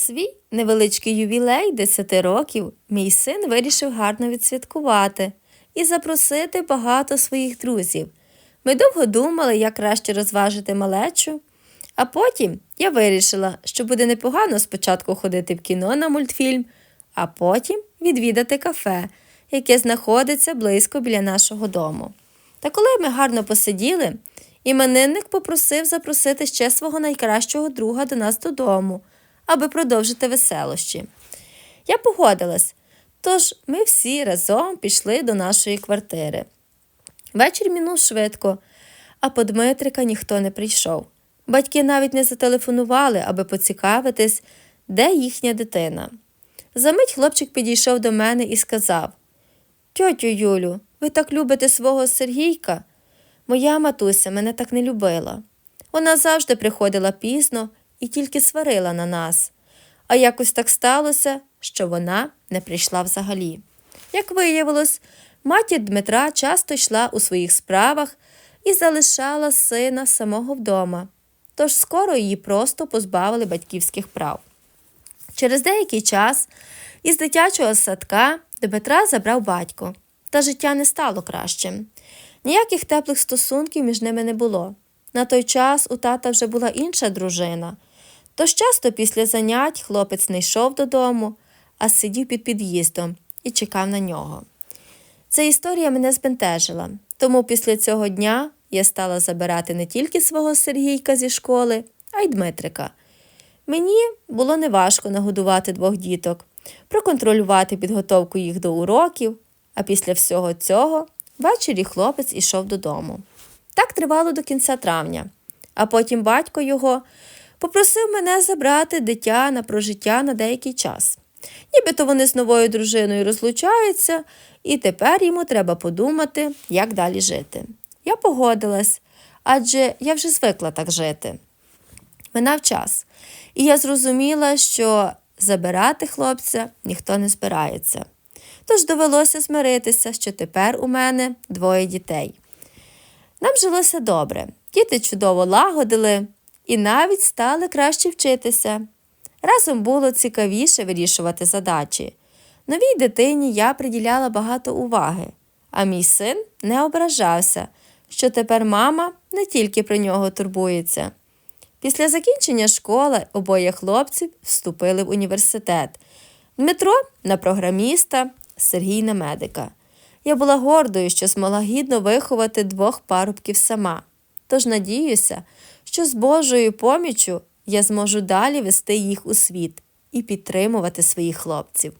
Свій невеличкий ювілей 10 років мій син вирішив гарно відсвяткувати і запросити багато своїх друзів. Ми довго думали, як краще розважити малечу, а потім я вирішила, що буде непогано спочатку ходити в кіно на мультфільм, а потім відвідати кафе, яке знаходиться близько біля нашого дому. Та коли ми гарно посиділи, іменинник попросив запросити ще свого найкращого друга до нас додому, аби продовжити веселощі. Я погодилась, тож ми всі разом пішли до нашої квартири. Вечір мінув швидко, а по Дмитрика ніхто не прийшов. Батьки навіть не зателефонували, аби поцікавитись, де їхня дитина. Замить хлопчик підійшов до мене і сказав: Тьотю Юлю, ви так любите свого Сергійка? Моя матуся мене так не любила. Вона завжди приходила пізно і тільки сварила на нас. А якось так сталося, що вона не прийшла взагалі. Як виявилось, матір Дмитра часто йшла у своїх справах і залишала сина самого вдома, тож скоро її просто позбавили батьківських прав. Через деякий час із дитячого садка Дмитра забрав батько, та життя не стало кращим. Ніяких теплих стосунків між ними не було. На той час у тата вже була інша дружина. Тож часто після занять хлопець не йшов додому, а сидів під під'їздом і чекав на нього. Ця історія мене збентежила, тому після цього дня я стала забирати не тільки свого Сергійка зі школи, а й Дмитрика. Мені було неважко нагодувати двох діток, проконтролювати підготовку їх до уроків, а після всього цього ввечері хлопець ішов додому. Так тривало до кінця травня, а потім батько його попросив мене забрати дитя на прожиття на деякий час. Нібито вони з новою дружиною розлучаються, і тепер йому треба подумати, як далі жити. Я погодилась, адже я вже звикла так жити. Минав час, і я зрозуміла, що забирати хлопця ніхто не збирається. Тож довелося змиритися, що тепер у мене двоє дітей. Нам жилося добре, діти чудово лагодили і навіть стали краще вчитися. Разом було цікавіше вирішувати задачі. Новій дитині я приділяла багато уваги, а мій син не ображався, що тепер мама не тільки про нього турбується. Після закінчення школи обоє хлопців вступили в університет. Дмитро на програміста, Сергій на медика. Я була гордою, що змогла гідно виховати двох парубків сама. Тож надіюся, що з Божою поміччю я зможу далі вести їх у світ і підтримувати своїх хлопців.